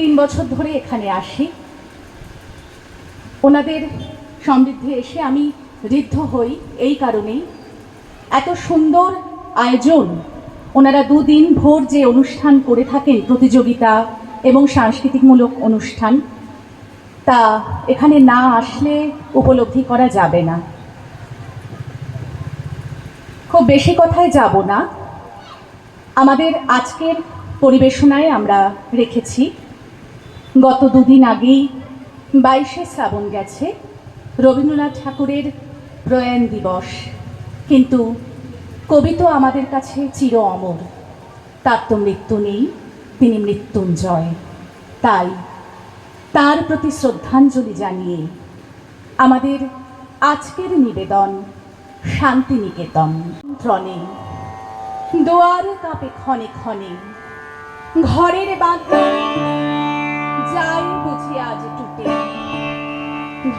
তিন বছর ধরে এখানে আসি। ওনাদের সমৃদ্ধে এসে আমি ঋদ্ধ হই এই কারণেই। এত সুন্দর আয়োজন। ওনারা দুদিন ভোর যে অনুষ্ঠান করে থাকেন, প্রতিযোগিতা এবং সাংস্কৃতিকমূলক অনুষ্ঠান, তা এখানে না আসলে উপলব্ধি করা যাবে না। খুব বেশি কথায় যাব না। আমাদের আজকের পরিবেশনায় আমরা রেখেছি। গত দুদিন আগেই বাইশে শ্রাবণ গেছে, রবীন্দ্রনাথ ঠাকুরের প্রয়াণ দিবস। কিন্তু কবি তো আমাদের কাছে চির অমর। তার তো মৃত্যু নেই, তিনি মৃত্যুঞ্জয়। তাই তার প্রতি শ্রদ্ধাঞ্জলি জানিয়ে আমাদের আজকের নিবেদন শান্তিনিকেতন ত্রণে দুয়ার কাপে ক্ষণে ক্ষণে, ঘরের বাঁধে যাই বুঝি আজ টুটে।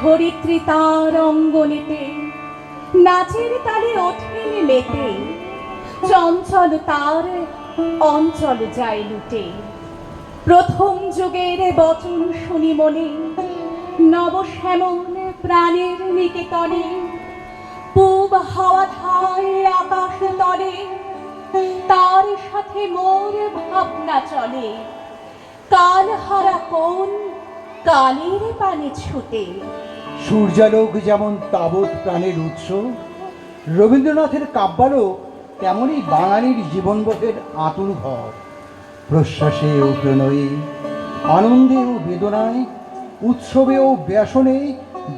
ধরিত্রী তার অঙ্গনেতে, নাচের তালে ওঠেন মেতে। চঞ্চল তার অঞ্চল যায় লুটে। প্রথম যুগের বচন শুনি মনে নবশ্যামন প্রাণের নিকেতনে পূব হাওয়া ধায় আকাশ তলে, তার সাথে মোর ভাবনা চলে। কাল হারা কোন কালের পানে ছুটে। সূর্যালোক যেমন তাবৎ প্রাণের উৎস, রবীন্দ্রনাথের কাব্যালোক তেমনই বাঙালির জীবনবোধের আতুর ঘর প্রশ্বাসে ও প্রণয়ে আনন্দে ও বেদনায় উৎসবে ও ব্যাসনে,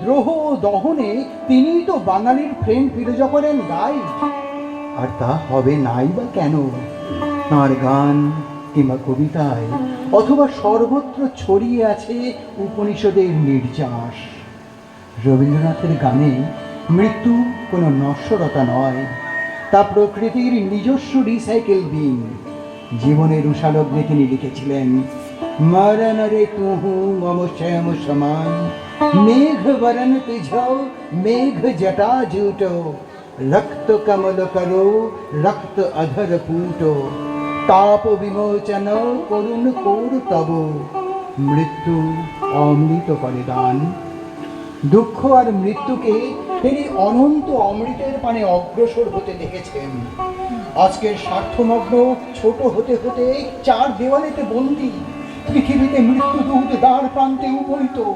দ্রোহ ও দহনে তিনিই তো বাঙালির ফ্রেন্ড ফিলোজফারের গাইড আর তা হবে নাই বা কেন? তাঁর গান কিংবা কবিতায় অথবা সর্বত্র ছড়িয়ে আছে উপনিষদের নির্যাস। রবীন্দ্রনাথের গানে মৃত্যু কোনো নশ্বরতা নয় তা প্রকৃতির নিজস্ব রিসাইকেল বিন জীবনের উষালগ্নে তিনি লিখেছিলেন মরণ রে তুহু মম শ্যাম সমান মেঘ বরণ তুঝ মেঘ জটা জুটো রক্ত কমল করো রক্ত অধর পুটো। তাপ বিমোচন করুণ কোর তব। মৃত্যু অমৃত করে দান। দুঃখ আর মৃত্যুকে তিনি অনন্ত অমৃতের পানে অগ্রসর হতে দেখেছেন। আজকের স্বার্থমগ্ন ছোট হতে হতে চার দেওয়ালেতে বন্দি, পৃথিবীতে মৃত্যু দূত দ্বার প্রান্তে উপনীত।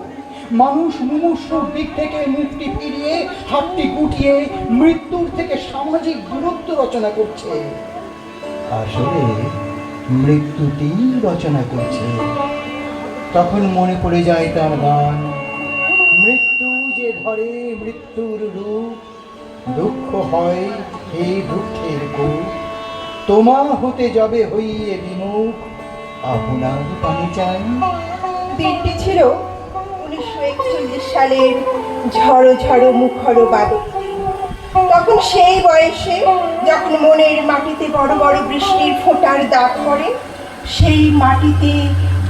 মানুষ মুমূর্ষুর দিক থেকে মুক্তি ফিরিয়ে হাতটি গুটিয়ে মৃত্যুর থেকে সামাজিক দূরত্ব রচনা করছে। আসলে মৃত্যুটি রচনা করছে। তখন মনে পড়ে যায় তার গান, মৃত্যু যে ধরে মৃত্যুর রূপ, দুঃখ হয় এই দুঃখের কূপ। তোমা হতে যাবে হইয়ে বিমুখ, আপনার পানি চাই। দিনটি ছিল উনিশশো একচল্লিশ সালের ঝড়ো ঝড়ো মুখর বাদল তখন সেই বয়সে যখন মনের মাটিতে বড় বড় বৃষ্টির ফোঁটার দাগ পড়ে, সেই মাটিতে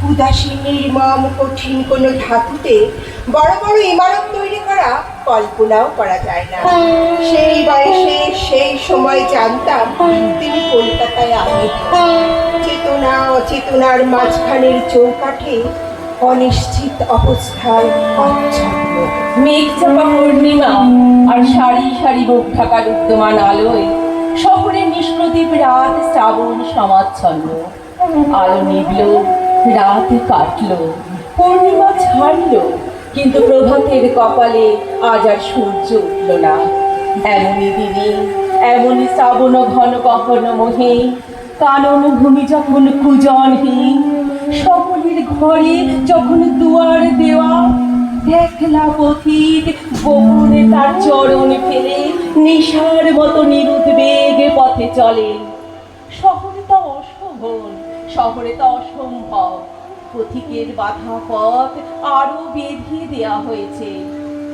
উদাসী নির্মম, কঠিন কোনো ধাতুতে বড় বড় ইমারত তৈরি করা কল্পনাও করা যায় না। সেই বয়সে সেই সময় জানতাম তিনি কলকাতায় আগে চেতনা অচেতনার মাঝখানের চৌকাঠে অনিশ্চিত অবস্থায় মেঘ চাপা পূর্ণিমা আর সারি সারি বুক ঢাকার উদ্যমান আলোয় শহরের নিষ্প্রদীপ রাত শ্রাবণ সমাচ্ছন্ন। আলো নিবল রাত কাটল, পূর্ণিমা ছাড়ল, কিন্তু প্রভাতের কপালে আজ আর সূর্য উঠল না। এমনই দিনে, এমনই শ্রাবণ ঘন কখনো মোহে কানন ভূমি যখন কুজনহীন সকলের ঘরে যখন দুয়ার দেওয়া একলা পথিক গোপনে তার চরণ ফেলে, নিশার মতো নিরুদ্বেগ পথে চলে। শহরে তো অশোভন শহরে তো অসম্ভব। পথিকের বাধা পথ আরও বেঁধে দেয়া হয়েছে।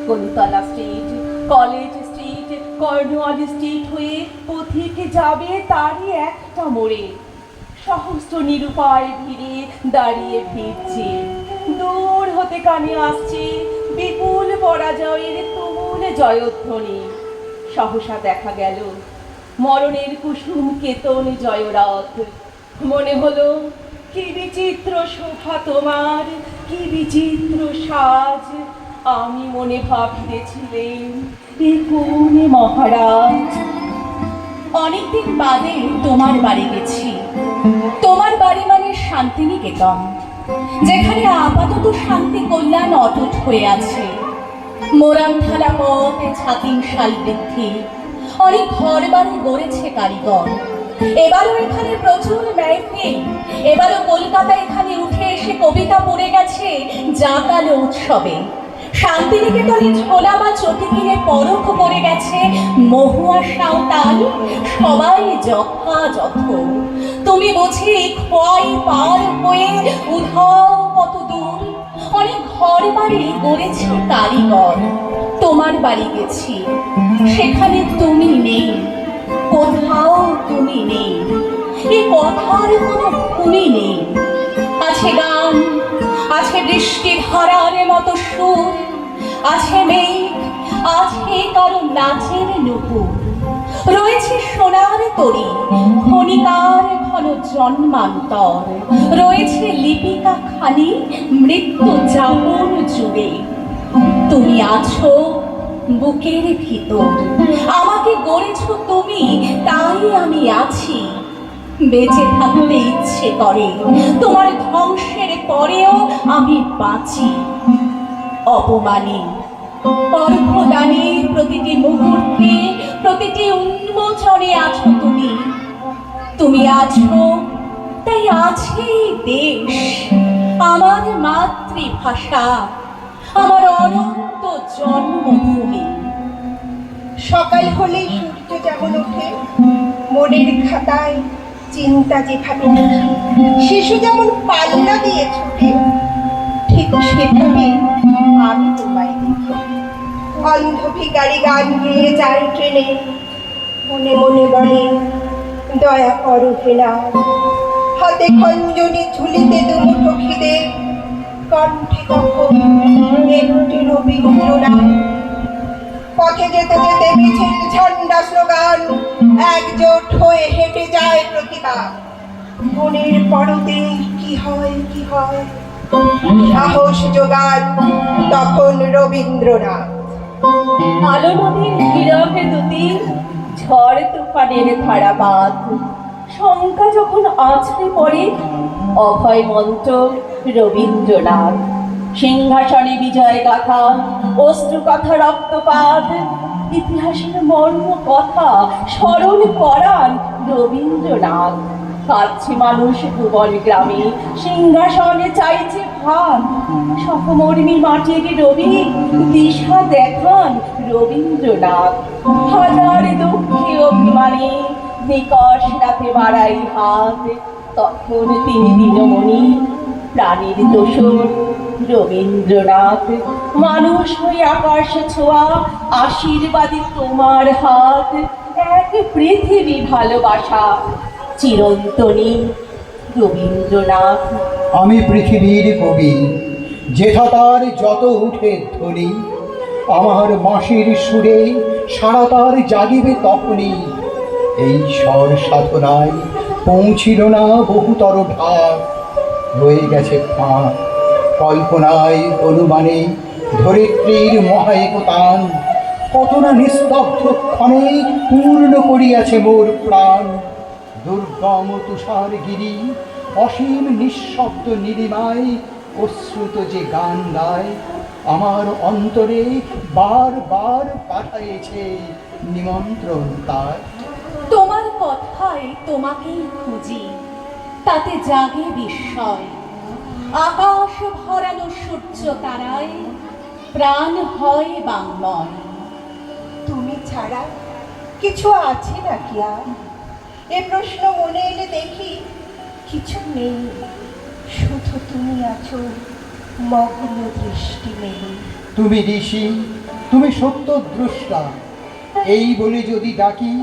Kolutola street, college street Cornwall street হয়ে পথিক যাবে তারই একটা মোড়ে। সহস্র নিরুপায় ভিড়ে দাঁড়িয়ে ভিড়ছে দূর হতে কানে আসছে বিপুল পরাজয়ের তুমুল জয়ধ্বনি। সহসা দেখা গেল মরণের কুসুম কেতন জয়রথ। মনে হলো, কি বিচিত্র শোভা তোমার, কি বিচিত্র সাজ। আমি মনে ভাবিতেছিলেন মহারাজ? অনেকদিন বাদে তোমার বাড়ি গেছি। তোমার বাড়ি মানে শান্তিনিকেতন, যেখানে আপাতত শান্তি কল্যাণ অটুট হয়ে আছে। মোরাম ঢালা পথ ছাতিম শাল বৃদ্ধি, অনেক ঘর বাড়ি গড়েছে কারিগর। এবারও এখানে প্রচুর মেহফিল এবারও কলকাতা এখানে উঠে এসে কবিতা পড়ে গেছে জাগালো উৎসবে। শান্তিনিকেতনে ছোলা বা চটি কিনে পরখ করে গেছে মহুয়া সাঁওতাল। সবাই যথাযথ তুমি বুঝি ক্ষয় পার হয়ে উধাও কত দূর? অনেক ঘর বাড়ি গড়েছে কারিগর। তোমার বাড়ি গেছি, সেখানে তুমি নেই। কোথাও তুমি নেই। এ কথার কোনো ভূমি নেই। আছে গান আছে বৃষ্টি ধারার মতো সুর। আছে মেঘ, আছে কারও নাচের নুপুর। রয়েছে সোনার তরি খনিকার ঘন জন্মান্তর। রয়েছে লিপিকা খানি, মৃত্যু যাপন জুড়ে তুমি আছো বুকের ভিতর। আমাকে গড়েছ তুমি, তাই আমি আছি। বেঁচে থাকতে ইচ্ছে করে। তোমার ধ্বংসের পরেও আমি বাঁচি। অপমানে অর্ঘদানে প্রতিটি মুহূর্তে, প্রতিটি উন্মোচনে আছো তুমি। তুমি আছো, তাই আছে দেশ। আমার মাতৃভাষা, আমার অনন্ত জন্মভূমি। সকাল হলেই সূর্য যেমন ওঠে, মনের খাতায় চিন্তা যেভাবে শিশু যেমন পাল্লা দিয়ে ছোটে, ঠিক সেভাবে আমি তোমায় দেখি। অন্ধ ভিগারি গান গেয়ে যায় ট্রেনে, মনে মনে বলে, দয়া করো হেনা হাতে খঞ্জনি ঝুলিতে দুমুঠো খিদে কণ্ঠে তখন একটি রবীন্দ্রনাথ পথে যেতে যেতে মিছিল ঝান্ডা স্লোগান একজোট হয়ে হেঁটে যায় প্রতিভা। মনের পরতে কি হয় কি হয়? সাহস যোগান তখন রবীন্দ্রনাথ। আলো নদীর নীরবে দুটি ঝড় তুফানের ধারাবাদ শঙ্কা যখন আছড়ে পড়ে, অভয় মন্ত্র রবীন্দ্রনাথ। সিংহাসনে বিজয় গাথা অশ্রু কথা রক্তপাত, ইতিহাসের মর্ম কথা, স্মরণ করান রবীন্দ্রনাথ। কাছে মানুষ ভুবন গ্রামে, সিংহাসনে চাইছে ভান। সহমর্মী মাটির রবি, দিশা দেখান রবীন্দ্রনাথ। হাজার দুঃখে অভিমানে নিকশ রাতে বাড়াই হাত। তখন তিনি দিনমণি প্রাণীর দোষর। রবীন্দ্রনাথ, মানুষ হয়ে আকাশ ছোঁয়া, আশীর্বাদী তোমার হাত। এক পৃথিবী ভালোবাসা, চিরন্তনী রবীন্দ্রনাথ। আমি পৃথিবীর কবি যেথা তার যত উঠে ধ্বনি, আমার মাসির সুরে সারা তার জাগিবে তখনই। এই স্বর সাধনায় পৌঁছিল না বহুতর ভাগ, রয়ে গেছে ফাঁক কল্পনায় অনুমানে ধরিত্রীর মহায়কতান, কত না নিস্তব্ধ ক্ষণে পূর্ণ করিয়াছে মোর প্রাণ। দুর্গম তুষারগিরি, অসীম নিঃশব্দ নীলিমায় অশ্রুত যে গান গায়, আমার অন্তরে বারবার পাঠাইছে নিমন্ত্রণ তার। তোমার কথায় তোমাকেই খুঁজি, তাতে জাগে বিস্ময়। আকাশ ভরানো সূর্য তারায় প্রাণ হয় বাংময় তুমি ছাড়া কিছু আছে নাকি আর? এ প্রশ্ন মনে এলে দেখি কিছু নেই। শুধু তুমি আছো মগ্ন দৃষ্টি মেলে তুমি ঋষি তুমি সত্য দ্রষ্টা। এই বলে যদি ডাকি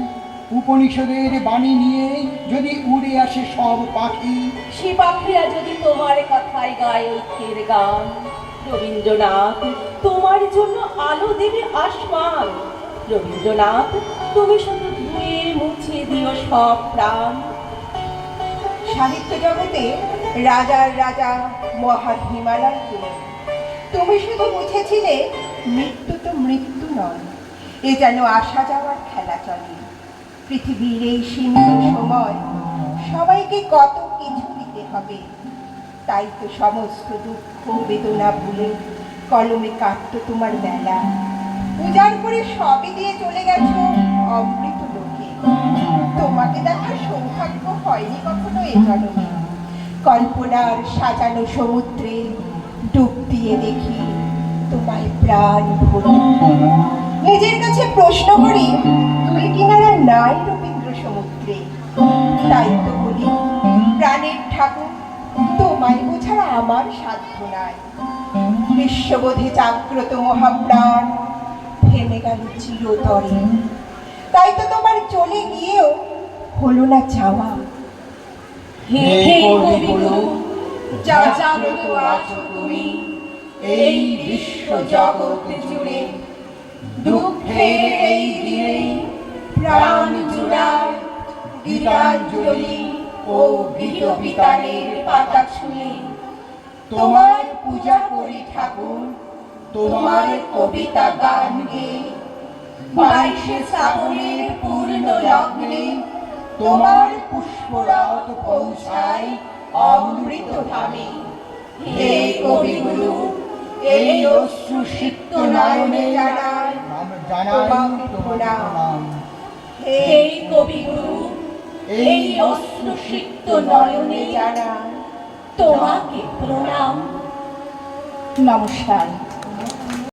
উপনিষদের বাণী নিয়ে যদি উড়ে আসে সব পাখি সে পাখিরা যদি তোমার কথায় গায় ঐক্যের গান, রবীন্দ্রনাথ, তোমার জন্য আলো দেবে আসমান। রবীন্দ্রনাথ, তুমি শুধু ধুয়ে মুছে দিও সব প্রাণ। সাহিত্য জগতে রাজার রাজা মহা হিমালয় তুমি তুমি শুধু বুঝেছিলে মৃত্যু তো মৃত্যু নয়, এ যেন আসা যাওয়ার খেলা চলে। পৃথিবীর এই সীমিত সময় সবাইকে কত কিছু হবে। তাই তো সমস্ত দুঃখ বেদনা ভুলে কলমে কাটতো তোমার বেলা উজাড় করে সবই দিয়ে চলে গেছো অমৃত লোকে। তোমাকে দেখার সৌভাগ্য হয়নি কখনো এ জন্মে। কল্পনার সাজানো সমুদ্রে ডুব দিয়ে দেখি তোমায় প্রাণ ভরে। নিজের কাছে প্রশ্ন করি তুই কিনারা নাই রবীন্দ্র সমুদ্রে তাই তো প্রাণের ঠাকুর তোমায় বোঝার আমার সাধ্য নাই। বিশ্ববোধে জাগ্রত মহাপ্রাণ থেমে গেল চিরতরে। তাই তো তোমার চলে গিয়েও হলো না চাওয়া হে যা জাগ্রত আছো তুমি এই বিশ্ব জগৎ জুড়ে। দুঃখের এই দিনে প্রাণ জুড়ায় গীতাঞ্জলি ও গীত বিতানের পাতা ছুঁয়ে। তোমার পূজা করি ঠাকুর তোমার কবিতা গান গেয়ে বাইশে শ্রাবণের পূর্ণ লগ্নে তোমার পুষ্পরথ পৌঁছায় অমৃত ধামে। হে কবিগুরু এই অশ্রু সিক্ত নয়নে জানায় তোমার। প্রণাম। হে কবিগুরু এই নয়নে জানায় তোমাকে প্রণাম। নমস্কার।